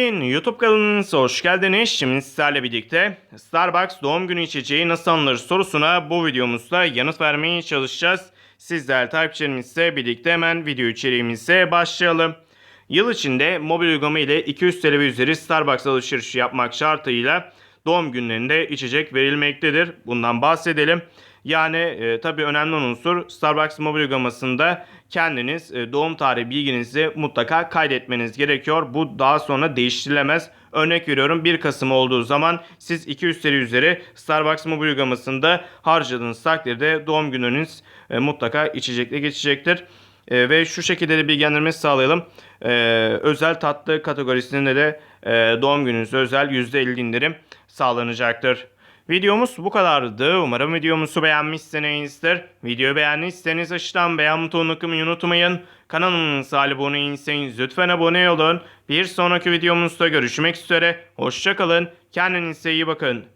YouTube kanalınıza hoş geldiniz. Şimdi sizlerle birlikte Starbucks doğum günü içeceği nasıl alınır sorusuna bu videomuzda yanıt vermeye çalışacağız. Sizler takipçilerimizle birlikte hemen video içeriğimize başlayalım. Yıl içinde mobil uygulama ile 200 TL üzeri Starbucks alışverişi yapmak şartıyla doğum günlerinde içecek verilmektedir. Bundan bahsedelim. Yani e, tabii önemli unsur Starbucks mobil uygulamasında kendiniz e, doğum tarihi bilginizi mutlaka kaydetmeniz gerekiyor. Bu daha sonra değiştirilemez. Örnek veriyorum 1 Kasım olduğu zaman siz 200 TL üzeri Starbucks mobil uygulamasında harcadığınız takdirde doğum gününüz e, mutlaka içecekle geçecektir. E, ve şu şekilde de bilgilendirme sağlayalım. E, özel tatlı kategorisinde de e, doğum gününüze özel %50 indirim sağlanacaktır. Videomuz bu kadardı. Umarım videomuzu beğenmişsinizdir. Videoyu beğendiyseniz aşağıdan beğen butonuna kılmayı unutmayın. Kanalımıza abone değilseniz lütfen abone olun. Bir sonraki videomuzda görüşmek üzere. Hoşçakalın. Kendinize iyi bakın.